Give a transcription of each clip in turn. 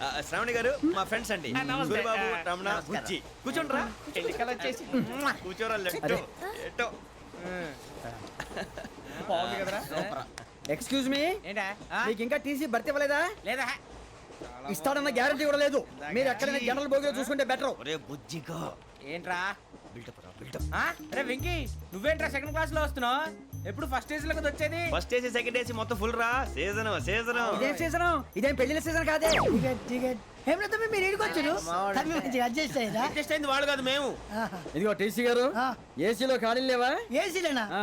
ఆ, శ్రావణి గారు మా ఫ్రెండ్స్ అండి. నమస్తే. ఆ, రమణ. బుజ్జి. కూర్చోండ్రా? ఎన్నికలు వచ్చేసి కూర్చోరా లెట్టో అరే. ఎట్టో బాగుంది కదరా. ఎక్స్క్యూజ్ మీ ఏంటా? ఆ? మీకు ఇంకా టీసీ భర్తీ ఇవ్వలేదా? లేదా? ఇస్తాడన్న గ్యారంటీ కూడా లేదు. మీరు ఎక్కడైనా జనరల్ బోగిలో చూసుకుంటే బెటర్ ఒరే బుజ్జిగా. ఏంట్రా? బిల్డప్ రా బిల్డప్ ఆ? అరే వెంకీ నువ్వేంట్రా సెకండ్ క్లాస్లో వస్తున్నావు? ఎప్పుడు ఫస్ట్ వచ్చేది? ఫస్ట్ ఏసీ సెకండ్ ఏసీ మొత్తం ఫుల్ రా. సీజన్ సీజన్ ఇదేం సీజన్ ఇదేం పెళ్ళిన సీజన్ కాదే. టికెట్ టికెట్ ఏమిటో మీరు ఏడుకొచ్చారు తమ్మి మంచిగా అడ్జస్ట్ అయ్యారా అడ్జస్ట్ అయింది వాళ్ళు కాదు మేము. ఇదిగో టీసీ గారు ఆ. ఏసీలో ఖాళీ లేవా? ఏసీలేనా? ఆ.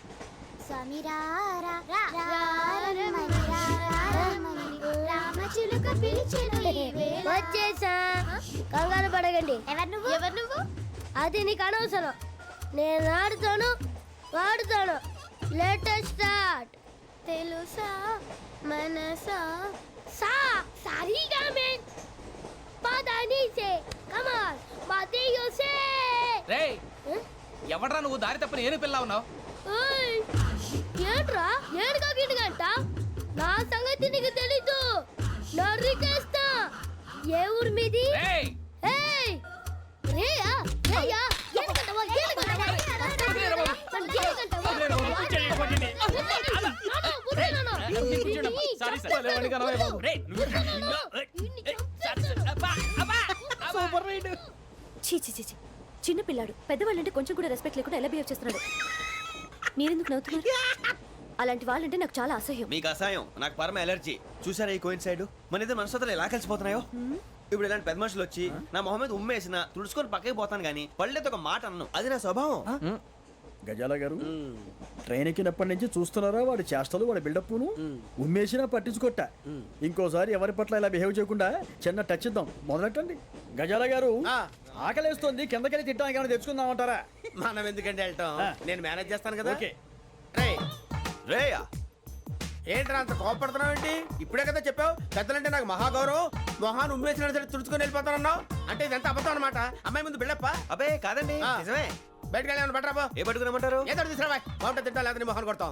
రామచిలుక పిలిచెను వచ్చేసా. కంగారు పడకండి. ఎవరు నువ్వు? ఎవరు నువ్వు? అది నీకు అనవసరం. నేను ఆడుతాను వాడుతాను. లేటెస్ట్ స్టార్ట్ తెలుసా? మనసా? సా సరిగా మెన్ పదని సే కమాన్ మదియో సే రే ఎవడ్రా నువ్వు దారి తప్పని ఏను పిల్ల ఉన్నావు ఏంట్రా ఏడుగా గిడుగంట నా సంగతి నీకు తెలీదు నరికేస్తా ఏ ఊరు మీది ఏయ్ రేయా రేయా చీ. చిన్న పిల్లాడు పెద్దవాళ్ళంటే కొంచెం కూడా రెస్పెక్ట్ లేకుండా ఎలా బిహేవ్ చేస్తున్నాడు మీరెందుకు నవ్వుతున్నారు? అలాంటి వాళ్ళంటే నాకు చాలా అసహ్యం. మీకు అసహాయం నాకు పరమ ఎలర్జీ. చూసారా ఈ కోయిన్ సైడ్? మన ఇద్దరు మనస్తత్వాలు ఎలా కలిసిపోతున్నాయో? ఇప్పుడు ఇలాంటి పెద్ద మనుషులు వచ్చి నా మొహం మీద ఉమ్మేసిన తుడుచుకొని పక్కకి పోతాను కానీ పళ్ళేతో ఒక మాట అన్ను. అది నా స్వభావం. గజాల గారు ట్రైన్ ఎక్కినప్పటి నుంచి చూస్తున్నారా వాడి చేష్టలు వాడి బిల్డప్ను ఉమ్మేసినా పట్టించుకోట ఇంకోసారి ఎవరి పట్ల ఇలా బిహేవ్ చేయకుండా చిన్న టచ్ ఇద్దాం. మొదలెట్టండి. గజాల గారు. ఆకలేస్తుంది కిందకెళ్ళి తిట్టడానికి ఏమైనా తెచ్చుకుందామంటారా మనం ఎందుకంటే వెళ్ళటం. నేను మేనేజ్ చేస్తాను కదా? ఓకే. రేయ్, రేయా. ఏంట్రా అంత కోపడుతున్నావు ఏంటి? ఇప్పుడే కదా చెప్పావు పెద్దలంటే నాకు మహాగౌరవం. మొహాన్ని ఉమ్మేసిన సరే తుడుచుకొని వెళ్ళిపోతానన్నావు. అంటే ఇదంతా అబద్ధం అనమాట అమ్మాయి ముందు బిళ్ళప్ప. అబే కాదండి. నిజమే. బయటకు వెళ్ళాను బట్రాబో ఏ పట్టుకురమ్మంటారు ఏదో తీసుకురా బాగుంటుంది తింటా లేదా నీ మొహాన్ని కొడతాం.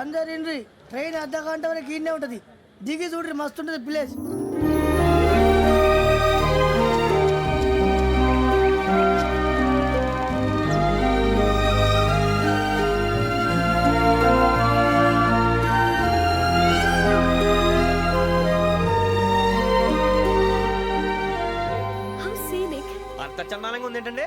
అందరు ఇండ్రి ట్రైన్ అర్ధ గంట వరకు ఇన్నే ఉంటది. దిగి చూడ్రి మస్తు ఉంటది ప్లేస్. హౌ సీనిక్ అంత చందానంగా ఉంది ఏంటంటే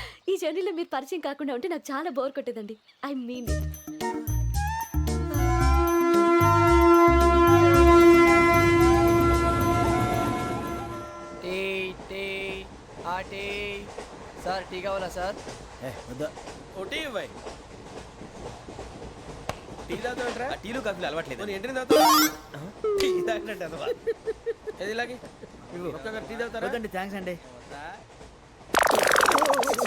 ఈ జర్నీలో మీరు పరిచయం కాకుండా ఉంటే నాకు చాలా bore కొట్టేదండి. I mean it. Tea tea ఆ టీ. సార్ టీ కావాలా సార్? ఇవ్వాయి టీ తాగుతాంట్రా టీలు కాఫీలు అలవాట్లేదు నేను ఎంట్రీ తాగుతా టీ తాగినట్టు అదవా. ఏది ఇలాగే? ఒక్కొక్కరు టీ తాగుతారా? థ్యాంక్స్ అండి.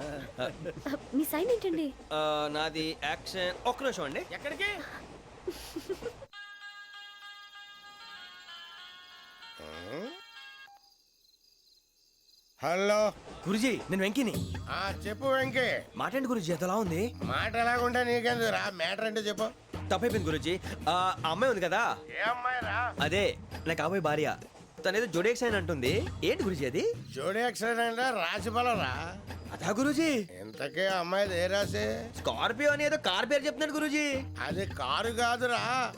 మీ సైన్ ఏంటండి? ఆ, నాది యాక్షన్. ఒక్క నిమిషం అండి. ఎక్కడికి? హలో. గురుజీ నేను వెంకిని. ఆ చెప్పు వెంకీ. మాటండి గురుజీ? ఎంతలా ఉంది? మాట ఎలాగుంటా నీకెందుకు రా? మ్యాటర్ అంటే చెప్పు. తప్పైపోయింది గురుజీ. ఆ అమ్మాయి ఉంది కదా? ఏ అమ్మాయి రా అదే నా కాబోయే భార్య. తనేదో జోడేక్స్ అని అంటుంది. ఏంటి గురుజీ అది? జోడి యాక్సిడెంట్ రాసి రా అదా గురుజీ. ఇంతకే అమ్మాయిది ఏ రాసి స్కార్పియో అని ఏదో కార్ పేరు చెప్తున్నాడు గురుజీ. అది కారు కాదురా.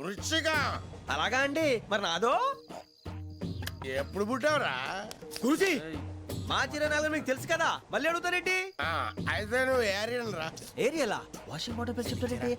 వృచ్చిక. అలాగా అండి. మరి నాదో? ఎప్పుడు పుట్టావురా? గురుజీ మా చిరనాలు మీకు తెలుసు కదా. మళ్ళీ అడుగుతారేంటి? ఆ, అయితే నువ్వు ఏరియన్ రా ఏరియాలా? వాషింగ్ వాటర్ పేరు చెప్తారేంటి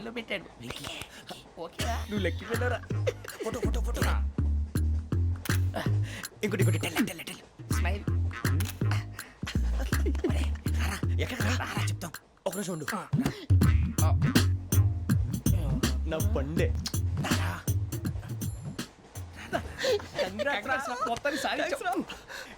లైన్లో పెట్టాడు. ఓకేరా నువ్వు లెక్కి వెళ్ళరా? Photo photo photo. ఇంకోటి ఇంకోటి టెల్ టెల్ టెల్. స్మైల్. ఎక్కడ రా? చెప్తాం. ఒక నిమిషం ఉండు. నా పండే మొత్తాన్ని సాధించాం.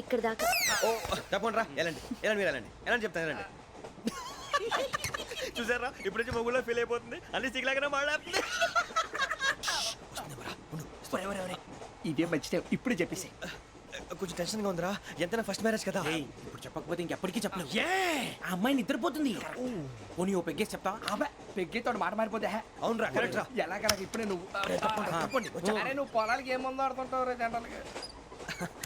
ఇక్కడ దాకా. ఓ తప్పకుండా రా వెళ్ళండి వెళ్ళండి మీరు వెళ్ళండి. వెళ్ళండి చెప్తాను వెళ్ళండి. చూసారా? ఇప్పుడు నుంచి మొగుల్లో ఫీల్ అయిపోతుంది. అన్ని సిగ్లాగానే మాట్లాడుతుంది. ఇదే మంచి టైం. ఇప్పుడు చెప్పేసి కొంచెం టెన్షన్గా ఉందిరా. ఎంతైనా ఫస్ట్ మ్యారేజ్ కదా. ఇప్పుడు చెప్పకపోతే ఇంకెప్పటికీ చెప్పలేవు. ఆ అమ్మాయి నిద్రపోతుంది. పోనీ ఓ పెగ్గేసి చెప్తా. అబ్బా పెగ్గేతోడు మాట మారిపోతే హే. అవునరా కరెక్ట్ రా. ఎలాగలా ఇప్పుడే నువ్వు. అరే నువ్వు పొలాలకి ఏం మందు ఆడుతుంటావు రే జనరల్గా?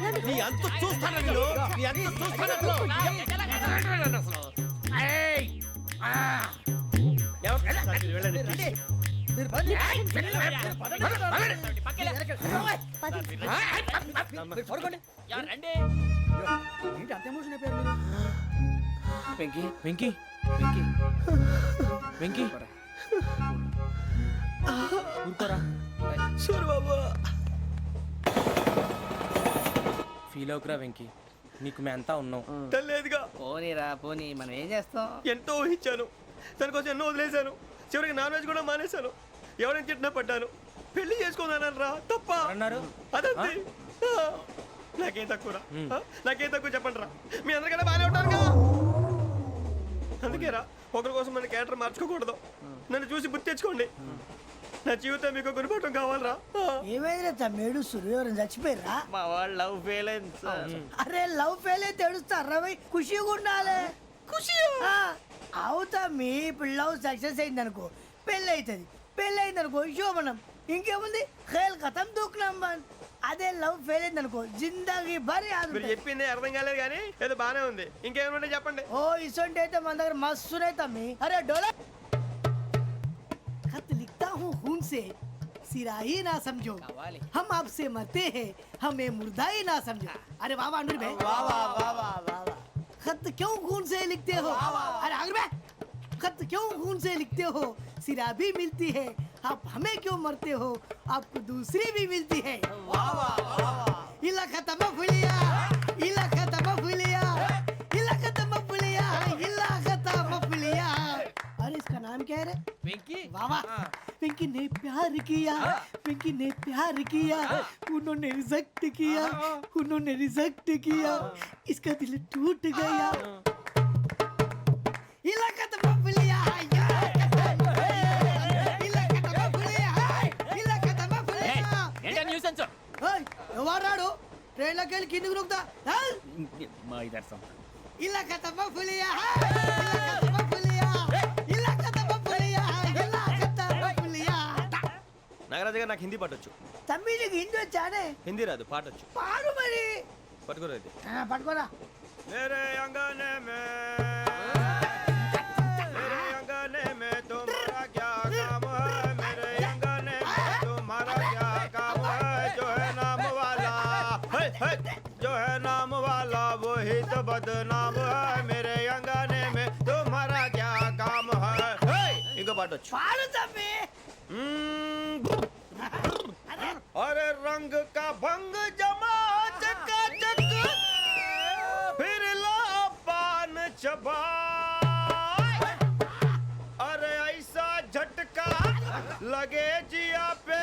నీ అంత చూస్తాను నేను నీ అంత చూస్తాను అసలు. ఏయ్, ఆ. ఎవరు- వెళ్ళండి, please. ఏయ్, వెళ్ళండి, వెళ్ళండి. వెంకీ. వెంకీ. వెంకీ. వెంకీ. ఊరుకోరా. సూరిబాబు ఫీల్ అవుకురా వెంకీ. నీకు మేమంతా ఉన్నాం. తెలియదుగా. పోనీరా పోనీ మనం ఏం చేస్తాం? ఎంతో ఊహించాను. దానికోసం ఎన్నో వదిలేశాను. చివరికి నాన్ వెజ్ కూడా మానేశాను. ఎవరైనా తిట్టినా పడ్డాను. పెళ్ళి చేసుకున్నాను రా తప్ప. అన్నారు అదంతే. ఆ, నాకేం తక్కువ నాకేం తక్కువ చెప్పండి రా. మీ అందరికన్నా బాగానే ఉంటారు కదా. అందుకే రా ఒకరి కోసం మన క్యారెక్టర్ మార్చుకోకూడదు. నన్ను చూసి గుర్తు తెచ్చుకోండి. నా జీవితం మీకు గుణపటం కావాలరా? ఏమైనా తమ్మేడు సురవరం చచ్చిపోయిరా మా వాళ్ళు లవ్ ఫెయిల్ అయింది అరే లవ్ ఫెయిల్ అయితే తెడుస్తారు రవి ఖుషిగా ఉండాలి. ఖుషి అవుతా మీ ఇప్పుడు లవ్ సక్సెస్ అయింది అనుకో పెళ్ళి అవుతుంది పెళ్ళి అయింది అనుకో శోభనం. ఇంకేముంది? ఖేల్ కథం దూకునాం అదే లవ్ ఫెయిల్ అయింది అనుకో జిందాగీ భారీ ఆదు చెప్పింది అర్థం కాలేదు కానీ ఏదో బానే ఉంది. ఇంకేమంటే చెప్పండి. ఓ ఇసొంటి అయితే మన దగ్గర మస్తునే తమ్మి. అరే డోలా. లిక్తా से सिरा ही ना समझो। हम आपसे मरते हैं हमें मुर्दा ही ना समझो। अरे वाह वाह अनुर भाई। वाह वाह वाह वाह वाह खत क्यों खून से लिखते हो? अरे अनुर भाई खत क्यों खून से लिखते हो? सिरा भी मिलती है आप हमें क्यों मरते हो? आपको दूसरी भी मिलती है। इला खत्म फुलिया इला खत्म फुलिया इला खत्म फुलिया इला खत्म फुलिया अरे इसका नाम क्या है रे? पिंकी वाह पिंकी ने प्यार किया पिंकी ने प्यार किया उन्होंने रिजेक्ट किया उन्होंने रिजेक्ट किया इसका दिल टूट गया इलाका तो लिया ఎవరాడు ట్రైన్లోకి వెళ్ళి కిందికి इलाका ఇలా కథమ్మ పులియా నాగరాజు గారు నాకు హిందీ పాటొచ్చు. తమ్మి నీకు హిందీ వచ్చానే? హిందీ రాదు పాటొచ్చు. పాడు మరి. పట్టుకోరా ఇది. పట్టుకోరా. మేరే అంగనే మే. మేరే అంగనే మే తుమారా క్యా కామ్ హై? మేరే అంగనే మే తుమారా క్యా కామ్ హై? జో హై నామ్ వాలా. హై హై. జో పాడు తమ్మి. अरे रंग का भंग जमा चकाचक, फिर ला पान चबा अरे ऐसा झटका लगे जिया पे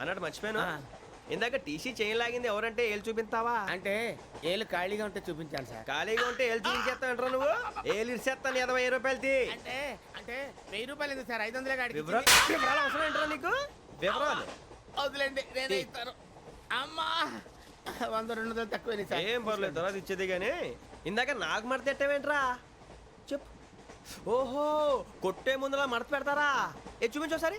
అన్నట్టు మర్చిపోయాను. ఇందాక టీసీ చేయి లాగింది ఎవరంటే ఏళ్ళు చూపిస్తావా అంటే ఏళ్ళు ఖాళీగా ఉంటే చూపించాను సార్. ఖాళీగా ఉంటే ఏళ్ళు చూపించేస్తావు నువ్వు? ఏళ్ళు ఇచ్చేస్తాను ఇరవై ఐదు రూపాయలు అంటే అంటే వెయ్యి రూపాయలు ఎందుకు సార్? ఐదు వందలే కాడికి వివరాలు వివరాలు అవసరం ఏంట్రా నీకు? వివరాలు. వదిలేండి నేనే ఇస్తాను. అమ్మా వంద రెండు వందలు తక్కువ సార్. ఏం పర్లేదు తర్వాత ఇచ్చేది కానీ ఇందాక నాకు మడత పెట్టావేంట్రా? చెప్పు. ఓహో కొట్టే ముందులా మడత పెడతారా? ఏ చూపించు ఒకసారి.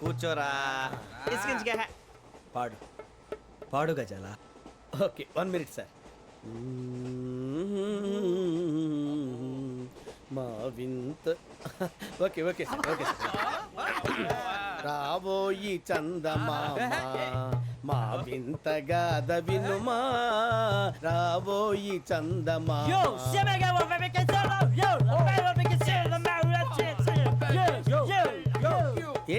కూర్చోరా. ఇసుకించుకే పాడు. పాడు గజాల? Okay one minute sir. మా వింత ఓకే ఓకే సార్ ఓకే రాబోయి చందమామ మా వింత గాథ వినుమా రాబోయి చందమామ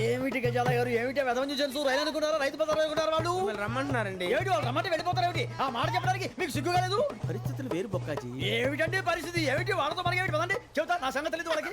ఏమిటి గజాల గారు? ఏమిటి వెదవం చూసాను రైలు అనుకున్నారా? రైతు బజార్ అనుకున్నారు వాళ్ళు? రమ్మంటున్నారండి. ఏమిటి వాళ్ళు రమ్మంటే వెళ్ళిపోతారు ఏమిటి? ఆ మాట చెప్పడానికి మీకు సిగ్గు కాలేదు? పరిస్థితులు వేరు బొక్కాజీ. ఏమిటండి పరిస్థితి? ఏమిటి వాళ్ళతో మనకి ఏమిటి? పదండి. చెబుతా నా సంగతి తెలియదు వాళ్ళకి.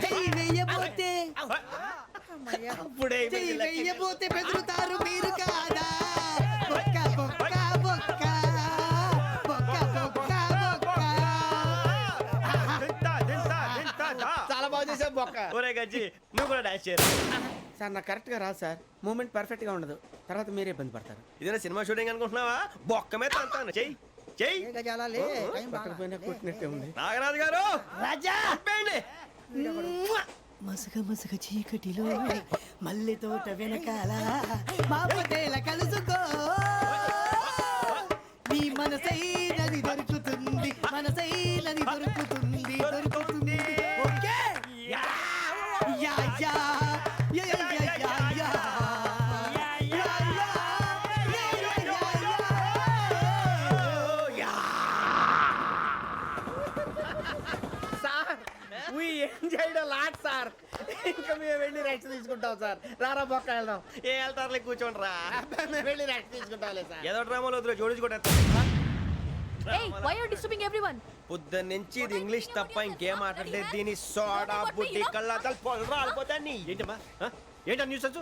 చెయ్యి అప్పుడే వెయ్యబోతే బెదురుతారు మీరు కాదా? బొక్క బొక్క బొక్క. బొక్క బొక్క బొక్క. దింతా, దింతా, దింతా, దా. చాలా బాగా చేసావు బొక్క. ఒరే గజ్జి నువ్వు కూడా డాన్స్ చేయరు? సార్ నాకు కరెక్ట్గా రాదు సార్. మూమెంట్ పర్ఫెక్ట్గా ఉండదు. తర్వాత మీరే ఇబ్బంది పడతారు. ఇదేనా సినిమా షూటింగ్ అనుకుంటున్నావా? బొక్క మీద తంతాను చెయ్యి చెయ్యి. ఏ గజాలాలే టైం పక్కన పోయినా కొట్టినట్టే ఉంది. నాగరాజు గారు రాజా! మసగ మసగ చీకటిలో మల్లె తోట వెనకాల మా పటేల కలుసుకో. నీ మనసైనది దొరుకుతుంది మనసైనది దొరుకు ఎంజాయ్డ్ లాట్ సార్. ఇంకా మేము వెళ్ళి రెస్ట్ తీసుకుంటాం సార్. రారా బొక్క వెళ్దాం. ఏ వెళ్తారులే కూర్చోండి రా. మేము వెళ్ళి రెస్ట్ తీసుకుంటాంలే సార్. ఏదో డ్రామాలో వద్దు జోడించుకుంటా Hey, why are you disturbing everyone? పొద్దున్న నుంచి ఇది ఇంగ్లీష్ తప్ప ఇంకేం మాట్లాడలేదు. దీని సోడా బుడ్డి కళ్ళ పొలం రాలిపోతా నీ ఏంటమ్మా? ఆ? ఏంటా న్యూస్ వచ్చు?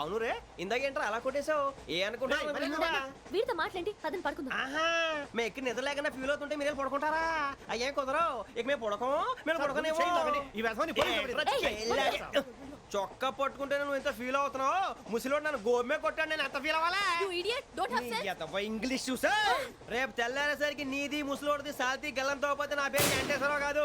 అవును రే ఇందాకేంట్రా అలా కొట్టేశావు? ఏ అనుకుంటున్నావు వీడితో మాట్లాడి పదని పడుకుందాం. ఆహా మేము ఎక్కి నిద్ర లేకుండా ఫీల్ అవుతుంటే మీరు పడుకుంటారా? అయ్యేం కుదరవు ఇక మేము పడుకోం మేము పడుకోనేమో. చొక్కా పట్టుకుంటే నువ్వు ఇంత ఫీల్ అవుతున్నావు? ముసలివాడు నన్ను గోమే కొట్టాడు నేను ఎంత ఫీల్ అవ్వాలా? ఇంగ్లీష్ చూసా? రేపు తెల్లారేసరికి నీది ముసలోడిది సాల్తీ గల్లంతో పోతే నా పేరు వెంకటేశ్వరరావు కాదు.